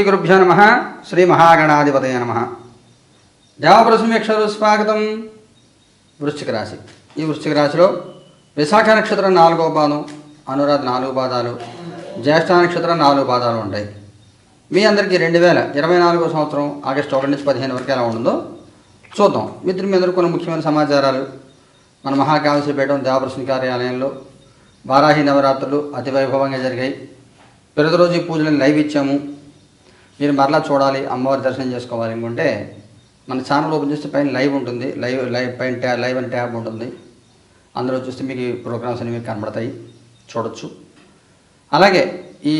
ఓం శ్రీ గురుభ్యో నమ శ్రీ మహాగణాధిపతయ నమ. దేవప్రసమీక్షలు స్వాగతం వృశ్చిక రాశి. ఈ వృశ్చిక రాశిలో విశాఖ నక్షత్రం నాలుగో పాదం అనురాధ నాలుగు పాదాలు జ్యేష్ఠ నక్షత్రం నాలుగు పాదాలు ఉంటాయి. మీ అందరికీ రెండు వేల ఇరవై నాలుగో సంవత్సరం ఆగస్టు ఒకటి నుంచి పదిహేను వరకు ఎలా ఉంటుందో చూద్దాం. మిత్రులు మీ అందరూ కొన్ని ముఖ్యమైన సమాచారాలు. మన మహాకాళేశ్వరపేట దేవప్రసన్న కార్యాలయంలో వారాహి నవరాత్రులు అతి వైభవంగా జరిగాయి. ప్రతిరోజు పూజలను లైవ్ ఇచ్చాము. మీరు మరలా చూడాలి అమ్మవారి దర్శనం చేసుకోవాలి అనుకుంటే మన ఛానల్ ఓపెన్ చేస్తే పైన లైవ్ ఉంటుంది. లైవ్ లైవ్ పైన ట్యా లైవ్ అని ట్యాబ్ ఉంటుంది. అందులో చూస్తే మీకు ప్రోగ్రామ్స్ అనేవి కనబడతాయి. చూడొచ్చు. అలాగే ఈ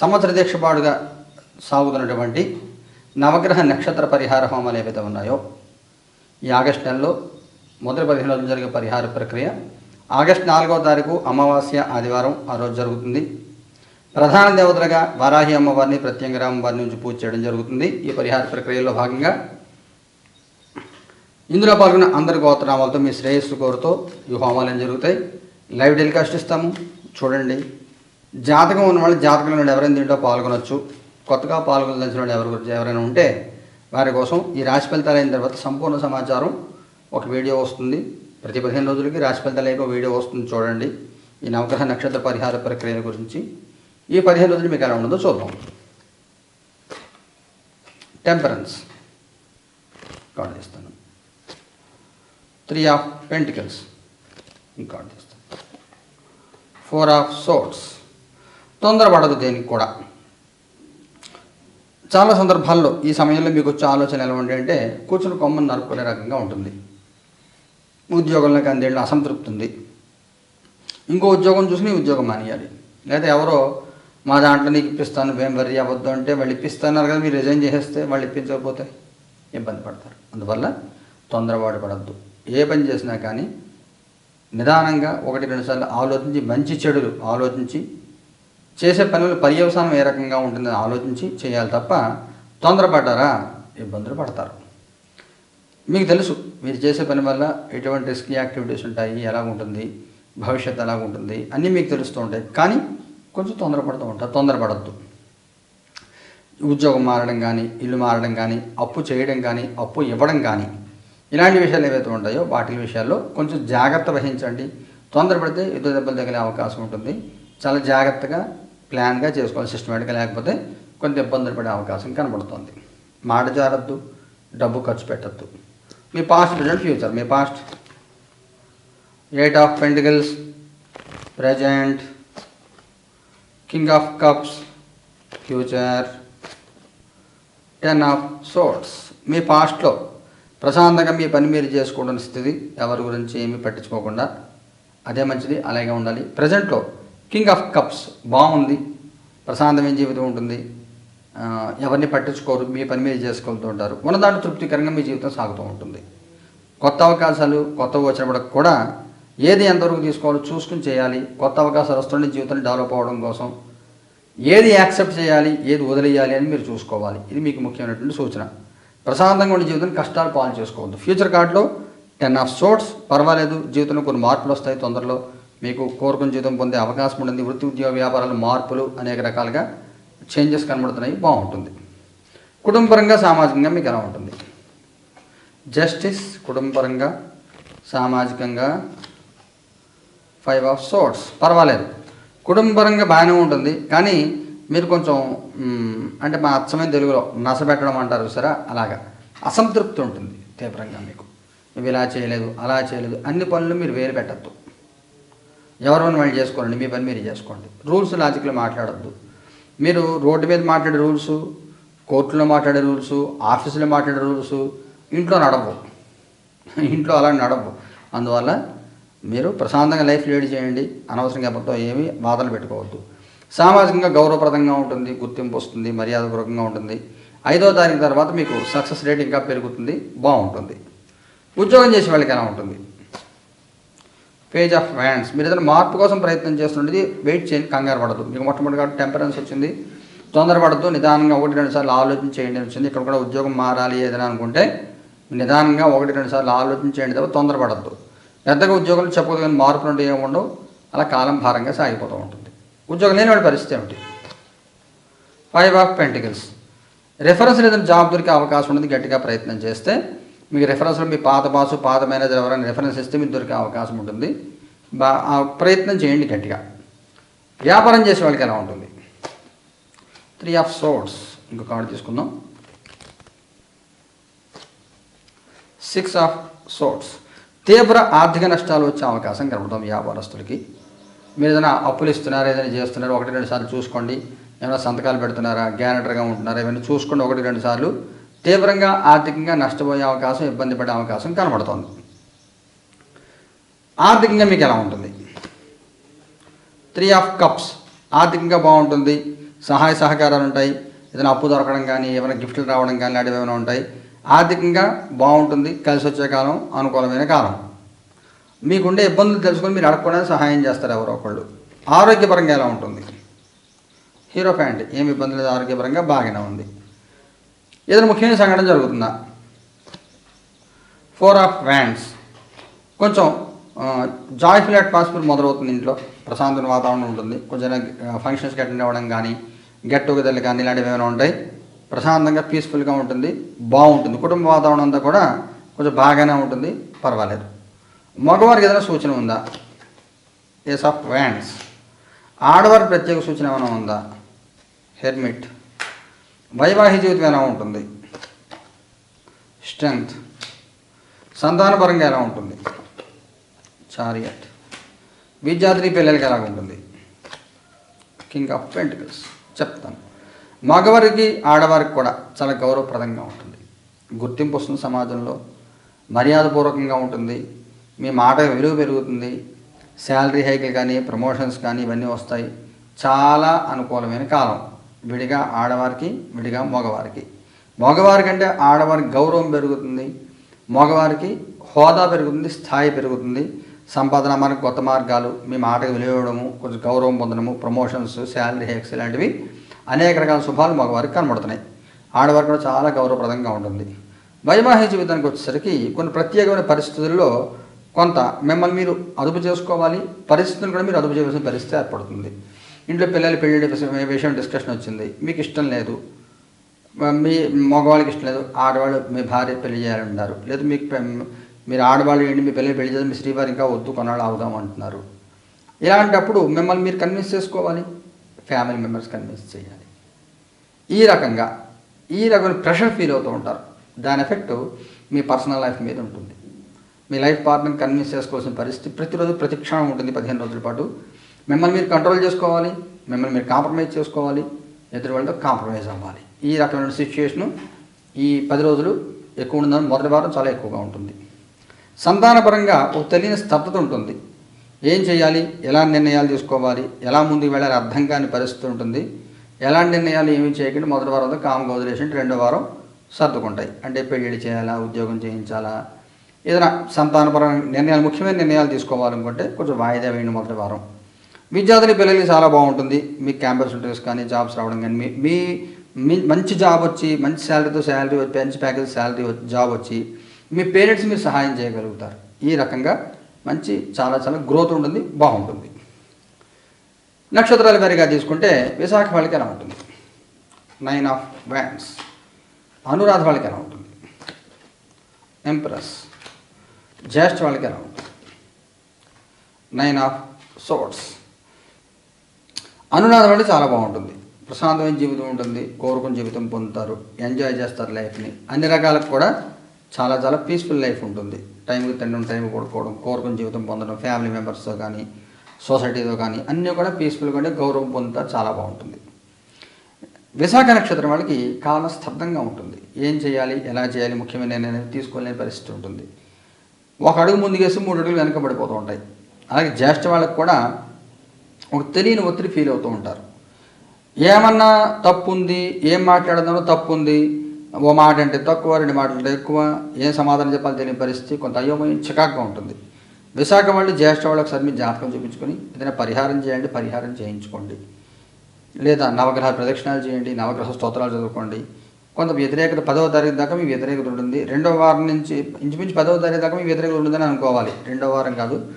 సంవత్సర దీక్షపాడుగా సాగుతున్నటువంటి నవగ్రహ నక్షత్ర పరిహార హోమాలు ఏవైతే ఉన్నాయో ఈ ఆగస్ట్ నెలలో మొదటి పదిహేను రోజులు జరిగే పరిహార ప్రక్రియ ఆగస్ట్ నాలుగవ తారీఖు అమావాస్య ఆదివారం ఆ రోజు జరుగుతుంది. ప్రధాన దేవతలుగా వారాహి అమ్మవారిని ప్రత్యంగర అమ్మవారిని నుంచి పూజ చేయడం జరుగుతుంది. ఈ పరిహార ప్రక్రియలో భాగంగా ఇందులో పాల్గొన్న అందరి గోత్రనామాలతో మీ శ్రేయస్సు కోరుతూ ఈ హోమాలు జరుగుతాయి? లైవ్ టెలికాస్ట్ ఇస్తాము. చూడండి. జాతకం ఉన్న వాళ్ళు జాతకంలో నుండి ఎవరైనా దీంట్లో పాల్గొనొచ్చు. కొత్తగా పాల్గొనదలిచిన వాళ్ళు ఎవరి గురించి ఎవరైనా ఉంటే వారి కోసం ఈ రాశి ఫలితాలు అయిన తర్వాత సంపూర్ణ సమాచారం ఒక వీడియో వస్తుంది. ప్రతి పదిహేను రోజులకి రాశి ఫలితాలు అయ్యాక వీడియో వస్తుంది. చూడండి. ఈ నవగ్రహ నక్షత్ర పరిహార ప్రక్రియ గురించి ఈ పదిహేను రోజులు మీకు ఎలా ఉండదో చూద్దాం. టెంపరెన్స్ కార్డు చేస్తాను త్రీ ఆఫ్ పెంటికల్స్ కార్డు చేస్తాను ఫోర్ ఆఫ్ సోట్స్ తొందరపడదు దేనికి కూడా. చాలా సందర్భాల్లో ఈ సమయంలో మీకు వచ్చే ఆలోచన ఎలా ఉండే అంటే కూర్చుని కొమ్మని నరుక్కునే రకంగా ఉంటుంది. ఉద్యోగంలోకి అందేళ్ళు అసంతృప్తి ఉంది. ఇంకో ఉద్యోగం చూసుకుని ఉద్యోగం మానేయాలి. లేదా ఎవరో మా దాంట్లో నీకు ఇప్పిస్తాను మేము వరి అవ్వద్దు అంటే వాళ్ళు ఇప్పిస్తున్నారు కదా మీరు రిజైన్ చేసేస్తే వాళ్ళు ఇప్పించకపోతే ఇబ్బంది పడతారు. అందువల్ల తొందరపాటు పడద్దు. ఏ పని చేసినా కానీ నిదానంగా ఒకటి రెండు సార్లు ఆలోచించి మంచి చెడులు ఆలోచించి చేసే పనులు పర్యవసానం ఏ రకంగా ఉంటుందని ఆలోచించి చేయాలి తప్ప తొందరపడ్డారా ఇబ్బందులు పడతారు. మీకు తెలుసు మీరు చేసే పని వల్ల ఎటువంటి రిస్క్ యాక్టివిటీస్ ఉంటాయి ఎలా ఉంటుంది భవిష్యత్తు ఎలా ఉంటుంది అన్నీ మీకు తెలుస్తూ ఉంటాయి. కానీ కొంచెం తొందరపడుతూ ఉంటారు తొందరపడద్దు. ఉద్యోగం మారడం కానీ ఇల్లు మారడం కానీ అప్పు చేయడం కానీ అప్పు ఇవ్వడం కానీ ఇలాంటి విషయాలు ఏవైతే ఉంటాయో వాటి విషయాల్లో కొంచెం జాగ్రత్త వహించండి. తొందరపడితే యుద్ధ దెబ్బలు తగిలే అవకాశం ఉంటుంది. చాలా జాగ్రత్తగా ప్లాన్గా చేసుకోవాలి సిస్టమేటిక్గా లేకపోతే కొంత ఇబ్బందులు పడే అవకాశం కనబడుతుంది. మాట జారద్దు డబ్బు ఖర్చు పెట్టద్దు. మీ past present future me past. Eight of pentacles present. King of cups future ten of swords మీ పాస్ట్లో ప్రశాంతంగా మీ పని మీరు చేసుకోవడం స్థితి ఎవరి గురించి ఏమీ పట్టించుకోకుండా అదే మంచిది అలాగే ఉండాలి. ప్రజెంట్లో కింగ్ ఆఫ్ కప్స్ బాగుంది ప్రశాంతమైన జీవితం ఉంటుంది ఎవరిని పట్టించుకోరు మీ పని మీరు చేసుకుంటూ ఉంటారు. ఉన్నదాంట్లో తృప్తికరంగా మీ జీవితం సాగుతూ ఉంటుంది. కొత్త అవకాశాలు కొత్త వచ్చినప్పుడు కూడా ఏది ఎంతవరకు తీసుకోవాలో చూసుకుని చేయాలి. కొత్త అవకాశాలు వస్తుండే జీవితాన్ని డెవలప్ అవ్వడం కోసం ఏది యాక్సెప్ట్ చేయాలి ఏది వదిలేయాలి అని మీరు చూసుకోవాలి. ఇది మీకు ముఖ్యమైనటువంటి సూచన. ప్రశాంతంగా ఉండే జీవితం కష్టాలు పాలు చేసుకోవద్దు. ఫ్యూచర్ కార్డులో టెన్ ఆఫ్ సోట్స్ పర్వాలేదు జీవితంలో కొన్ని మార్పులు వస్తాయి తొందరలో. మీకు కోరుకున్న జీవితం పొందే అవకాశం ఉంటుంది వృత్తి ఉద్యోగ వ్యాపారాలు మార్పులు అనేక రకాలుగా చేంజెస్ కనబడుతున్నాయి. బాగుంటుంది. కుటుంబపరంగా సామాజికంగా మీకు ఎలా ఉంటుంది? జస్టిస్ కుటుంబపరంగా సామాజికంగా ఫైవ్ ఆఫ్ సోర్స్. పర్వాలేదు. కుటుంబపరంగా బాగానే ఉంటుంది. కానీ మీరు కొంచెం అంటే మా అచ్చమైన తెలుగులో నసబెట్టడం అంటారు సరే అలాగా. అసంతృప్తి ఉంటుంది తీవ్రంగా మీకు. నువ్వు ఇలా చేయలేదు అలా చేయలేదు అన్ని పనులు మీరు వేలు పెట్టద్దు. ఎవరి పని వాళ్ళు చేసుకోండి మీ పని మీరు చేసుకోండి. రూల్స్ లాజిక్లో మాట్లాడద్దు. మీరు రోడ్డు మీద మాట్లాడే రూల్స్ కోర్టులో మాట్లాడే రూల్స్ ఆఫీసులో మాట్లాడే రూల్స్ ఇంట్లో నడవు ఇంట్లో అలా నడవు అందువల్ల మీరు ప్రశాంతంగా లైఫ్ లీడ్ చేయండి. అనవసరంగా ఎవరితో ఏమీ బాధలు పెట్టుకోవద్దు. సామాజికంగా గౌరవప్రదంగా ఉంటుంది గుర్తింపు వస్తుంది మర్యాదపూర్వకంగా ఉంటుంది. ఐదో తారీఖు తర్వాత మీకు సక్సెస్ రేట్ ఇంకా పెరుగుతుంది బాగుంటుంది. ఉద్యోగం చేసే వాళ్ళకి ఎలా ఉంటుంది? పేజ్ ఆఫ్ హ్యాండ్స్ మీరు ఏదైనా మార్పు కోసం ప్రయత్నం చేస్తుండేది వెయిట్ చేయండి కంగారు పడదు మీకు మొట్టమొదటిగా టెంపరెన్స్ వచ్చింది. తొందరపడద్దు నిదానంగా ఒకటి రెండు సార్లు ఆలోచన చేయండి వచ్చింది. ఇక్కడ కూడా ఉద్యోగం మారాలి ఏదైనా అనుకుంటే నిదానంగా ఒకటి రెండు సార్లు ఆలోచన చేయండి తప్ప తొందరపడద్దు. పెద్దగా ఉద్యోగాలు చెప్పదు కానీ మార్పులు అంటే ఏముండవు అలా కాలం భారంగా సాగిపోతూ ఉంటుంది. ఉద్యోగం లేని వాడి పరిస్థితి ఏమిటి? ఫైవ్ ఆఫ్ పెంటికల్స్ రెఫరెన్స్ లేదని జాబ్ దొరికే అవకాశం ఉన్నది గట్టిగా ప్రయత్నం చేస్తే మీకు రెఫరెన్స్లో మీ పాత బాసు పాత మేనేజర్ ఎవరైనా రెఫరెన్స్ ఇస్తే మీకు దొరికే అవకాశం ఉంటుంది. బా ప్రయత్నం చేయండి గట్టిగా. వ్యాపారం చేసే వాళ్ళకి ఎలా ఉంటుంది? త్రీ ఆఫ్ సోర్స్ ఇంకో కార్డు తీసుకుందాం. సిక్స్ ఆఫ్ సోర్ట్స్ తీవ్ర ఆర్థిక నష్టాలు వచ్చే అవకాశం కనబడతాం వ్యాపారస్తులకి. మీరు ఏదైనా అప్పులు ఇస్తున్నారా ఏదైనా చేస్తున్నారు ఒకటి రెండు సార్లు చూసుకోండి. ఏమైనా సంతకాలు పెడుతున్నారా గ్యారెంటర్గా ఉంటున్నారా ఏమైనా చూసుకోండి ఒకటి రెండు సార్లు. తీవ్రంగా ఆర్థికంగా నష్టపోయే అవకాశం ఇబ్బంది పడే అవకాశం కనబడుతోంది. ఆర్థికంగా మీకు ఎలా ఉంటుంది? Three of cups. ఆర్థికంగా బాగుంటుంది. సహాయ సహకారాలు ఉంటాయి. ఏదైనా అప్పు దొరకడం కానీ ఏమైనా గిఫ్ట్లు రావడం కానీ లాంటివి ఏమైనా ఉంటాయి. ఆర్థికంగా బాగుంటుంది కలిసి వచ్చే కాలం అనుకూలమైన కాలం. మీకుండే ఇబ్బందులు తెలుసుకొని మీరు అడగకుండా సహాయం చేస్తారు ఎవరో ఒకళ్ళు. ఆరోగ్యపరంగా ఎలా ఉంటుంది? హీరో ఫ్యాంట్ ఏమి ఇబ్బంది లేదు ఆరోగ్యపరంగా బాగానే ఉంది. ఏదైనా ముఖ్యమైన సంఘటన జరుగుతుందా? ఫోర్ ఆఫ్ వ్యాండ్స్ కొంచెం జాయ్ఫుల్ అట్మాస్ఫియర్ మొదలవుతుంది ఇంట్లో. ప్రశాంతమైన వాతావరణం ఉంటుంది. కొంచెం ఫంక్షన్స్కి అటెండ్ అవ్వడం కానీ గెట్ టుగెదర్లు కానీ ఇలాంటివి ఏమైనా ఉంటాయి? ప్రశాంతంగా పీస్ఫుల్గా ఉంటుంది. బాగుంటుంది. కుటుంబ వాతావరణం అంతా కూడా కొంచెం బాగానే ఉంటుంది. పర్వాలేదు. మగవారికి ఏదైనా సూచన ఉందా? ఏస్ ఆఫ్ వ్యాండ్స్ ఆడవారి ప్రత్యేక సూచన ఏమైనా ఉందా? హెర్మిట్ వైవాహిక జీవితం ఎలా ఉంటుంది? స్ట్రెంగ్త్ సంతానపరంగా ఎలా ఉంటుంది? చారియట్ విద్యార్థి పిల్లలకి ఎలా ఉంటుంది? కింగ్ ఆఫ్ పెంటికల్స్ చెప్తాను. మగవారికి ఆడవారికి కూడా చాలా గౌరవప్రదంగా ఉంటుంది. గుర్తింపు వస్తుంది సమాజంలో. మర్యాదపూర్వకంగా ఉంటుంది. మీ మాట విలువ పెరుగుతుంది. శాలరీ హైకులు కానీ ప్రమోషన్స్ కానీ ఇవన్నీ వస్తాయి. చాలా అనుకూలమైన కాలం. విడిగా ఆడవారికి విడిగా మగవారికి. మగవారికంటే ఆడవారికి గౌరవం పెరుగుతుంది. మగవారికి హోదా పెరుగుతుంది స్థాయి పెరుగుతుంది. సంపాదన మనకు కొత్త మార్గాలు మీ మాటకు విలువ ఇవ్వడము కొంచెం గౌరవం పొందడము ప్రమోషన్స్ శాలరీ హైక్స్ ఇలాంటివి అనేక రకాల శుభాలు మగవారికి కనబడుతున్నాయి. ఆడవారికి కూడా చాలా గౌరవప్రదంగా ఉంటుంది. వైవాహిక జీవితానికి వచ్చేసరికి కొన్ని ప్రత్యేకమైన పరిస్థితుల్లో కొంత మిమ్మల్ని మీరు అదుపు చేసుకోవాలి పరిస్థితులను కూడా మీరు అదుపు చేయవలసిన పరిస్థితి ఏర్పడుతుంది. ఇంట్లో పిల్లలు పెళ్ళి విషయం డిస్కషన్ వచ్చింది. మీకు ఇష్టం లేదు. మీ మగవాళ్ళకి ఇష్టం లేదు. ఆడవాళ్ళు మీ భార్య పెళ్ళి చేయాలంటున్నారు లేదు మీకు మీరు ఆడవాళ్ళు ఏంటి మీ పిల్లలు పెళ్ళి చేసి మీ శ్రీవారి ఇంకా వద్దు కొన్నాళ్ళు అవుదాం అంటున్నారు. ఇలాంటప్పుడు మిమ్మల్ని మీరు కన్విన్స్ చేసుకోవాలి. ఫ్యామిలీ మెంబర్స్ కన్విన్స్ చేయాలి. ఈ రకంగా ఈ రకమైన ప్రెషర్ ఫీల్ అవుతూ ఉంటారు. దాని ఎఫెక్ట్ మీ పర్సనల్ లైఫ్ మీద ఉంటుంది. మీ లైఫ్ పార్ట్నర్ని కన్విన్స్ చేసుకోవాల్సిన పరిస్థితి ప్రతిరోజు ప్రతిక్షణం ఉంటుంది పదిహేను రోజుల పాటు. మిమ్మల్ని మీరు కంట్రోల్ చేసుకోవాలి మిమ్మల్ని మీరు కాంప్రమైజ్ చేసుకోవాలి ఎదురు వాళ్ళతో కాంప్రమైజ్ అవ్వాలి. ఈ రకమైన సిచ్యుయేషను ఈ పది రోజులు ఎక్కువ ఉందని మొదటి వారం చాలా ఎక్కువగా ఉంటుంది. సంతానపరంగా ఒక తెలియని స్తబ్దత ఉంటుంది. ఏం చేయాలి? ఎలా నిర్ణయాలు తీసుకోవాలి? ఎలా ముందుకు వెళ్ళాలి? అర్థం కాని పరిస్థితి ఉంటుంది. ఎలాంటి నిర్ణయాలు ఏమీ చేయకుండా మొదటి వారంలో కామకు వదిలేసి రెండో వారం సర్దుకుంటాయి. అంటే పెళ్ళిళ్ళు చేయాలా ఉద్యోగం చేయించాలా ఏదైనా సంతానపరమైన నిర్ణయాలు ముఖ్యమైన నిర్ణయాలు తీసుకోవాలనుకుంటే కొంచెం వాయిదా వేయండి మొదటి వారం. విద్యార్థుల పిల్లలకి చాలా బాగుంటుంది. మీ క్యాంపస్ ఇంటర్వ్యూస్ కానీ జాబ్స్ రావడం కానీ మీ మీ మీ మంచి జాబ్ వచ్చి మంచి శాలరీతో శాలరీ మంచి ప్యాకేజ్ శాలరీ జాబ్ వచ్చి మీ పేరెంట్స్ మీరు సహాయం చేయగలుగుతారు. ఈ రకంగా మంచి చాలా చాలా గ్రోత్ ఉంటుంది బాగుంటుంది. నక్షత్రాల వారిగా తీసుకుంటే విశాఖ వాళ్ళకి ఎలా ఉంటుంది? నైన్ ఆఫ్ వ్యాన్స్ అనురాధ వాళ్ళకి ఎలా ఉంటుంది? ఎంప్రెస్ జ్యేష్ఠ వాళ్ళకి ఎలా ఉంటుంది? నైన్ ఆఫ్ సోట్స్ అనురాధ వాళ్ళు చాలా బాగుంటుంది. ప్రశాంతమైన జీవితం ఉంటుంది. కోరుకున్న జీవితం పొందుతారు. ఎంజాయ్ చేస్తారు లైఫ్ని అన్ని రకాలకు కూడా చాలా చాలా పీస్ఫుల్ లైఫ్ ఉంటుంది. టైంకి తినడం టైంకి కొడుకోవడం కోరుకున్న జీవితం పొందడం ఫ్యామిలీ మెంబర్స్తో కానీ సొసైటీతో కానీ అన్నీ కూడా పీస్ఫుల్గా గౌరవం పొందుతా చాలా బాగుంటుంది. విశాఖ నక్షత్రం వాళ్ళకి కాలం స్తబ్దంగా ఉంటుంది. ఏం చేయాలి? ఎలా చేయాలి? ముఖ్యమైన నిర్ణయం తీసుకోలేని పరిస్థితి ఉంటుంది. ఒక అడుగు ముందుకేసి మూడు అడుగులు వెనకబడిపోతూ ఉంటాయి. అలాగే జ్యేష్ఠ వాళ్ళకి కూడా ఒక తెలియని ఒత్తిడి ఫీల్ అవుతూ ఉంటారు. ఏమన్నా తప్పు ఉంది ఏం మాట్లాడదానో తప్పు ఉంది ఓ మాట అంటే తక్కువ రెండు మాటలు అంటే ఎక్కువ. ఏం సమాధానం చెప్పాలి? తెలియని పరిస్థితి కొంత అయోమయం చికాగ్గా ఉంటుంది. విశాఖ వాళ్ళు జ్యేష్ఠ వాళ్ళకి ఒకసారి మీరు జాతకం చూపించుకొని ఏదైనా పరిహారం చేయండి పరిహారం చేయించుకోండి. లేదా నవగ్రహ ప్రదక్షిణాలు చేయండి నవగ్రహ స్తోత్రాలు చదువుకోండి. కొంత వ్యతిరేకత పదవ తారీఖు దాకా మీ వ్యతిరేకత ఉంటుంది. రెండవ వారం నుంచి ఇంచుమించు పదవ తారీఖు దాకా మీ వ్యతిరేకత ఉంటుందని అనుకోవాలి. రెండవ వారం కాదు.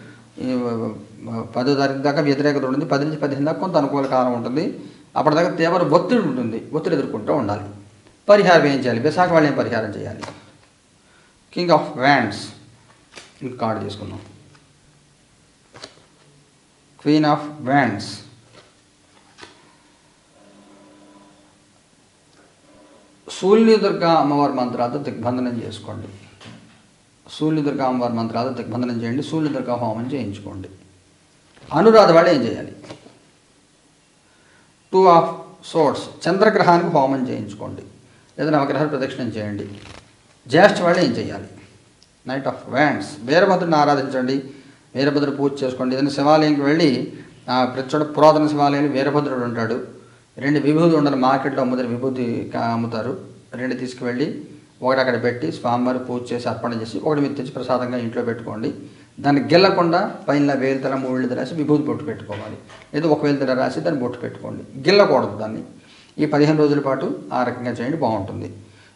పదో తారీఖు దాకా వ్యతిరేకత ఉంటుంది. పది నుంచి పదిహేను దాకా కొంత అనుకూల కాలం ఉంటుంది. అప్పటిదాకా తీవ్ర ఒత్తిడి ఉంటుంది. ఒత్తిడి ఎదుర్కొంటూ ఉండాలి. పరిహారం ఏం చేయాలి? విశాఖ వాళ్ళు ఏం పరిహారం చేయాలి? King of wands. ఇంక కార్డు చేసుకున్నాం క్వీన్ ఆఫ్ వ్యాండ్స్ సూర్యుని దుర్గా అమ్మవారి మంత్రాలతో దిగ్బంధనం చేసుకోండి. సూర్యుని దుర్గా అమ్మవారి మంత్రాలతో దిగ్బంధనం చేయండి. సూర్యుని దుర్గా హోమం చేయించుకోండి. అనురాధ వాళ్ళు ఏం చేయాలి? టూ ఆఫ్ సోర్ట్స్ చంద్రగ్రహానికి హోమం చేయించుకోండి. లేదా నవగ్రహాలు ప్రదక్షిణం చేయండి. జ్యేష్ఠ వాళ్ళు ఏం చేయాలి? నైట్ ఆఫ్ వ్యాండ్స్ వీరభద్రుని ఆరాధించండి. వీరభద్రుడు పూజ చేసుకోండి. ఏదైనా శివాలయంకి వెళ్ళి ఆ, ప్రతి చోట పురాతన శివాలయంలో వీరభద్రుడు ఉంటాడు. రెండు విభూతి ఉండాలి మార్కెట్లో అమ్ముతారు విభూతి అమ్ముతారు. రెండు తీసుకువెళ్ళి ఒకటి అక్కడ పెట్టి స్వామివారి పూజ చేసి అర్పణ చేసి ఒకటి మీరు తెచ్చి ప్రసాదంగా ఇంట్లో పెట్టుకోండి. దాన్ని గిల్లకుండా పైన వేలుతల మూడు రాసి విభూతి బొట్టు పెట్టుకోవాలి. లేదా ఒక వేలుతల రాసి దాన్ని బొట్టు పెట్టుకోండి. గిల్లకూడదు దాన్ని. ఈ పదిహేను రోజుల పాటు ఆ రకంగా చేయండి బాగుంటుంది.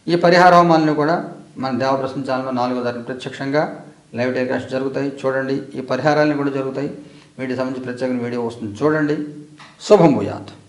ఈ పరిహార హోమాలను కూడా మన దేవ ఛానల్లో నాలుగో తారీఖు ప్రత్యక్షంగా లైవ్ టెలికాస్ట్ జరుగుతాయి. చూడండి. ఈ పరిహారాలను కూడా జరుగుతాయి. వీటికి సంబంధించి ప్రత్యేక వీడియో వస్తుంది. చూడండి. శుభం భూయాత్.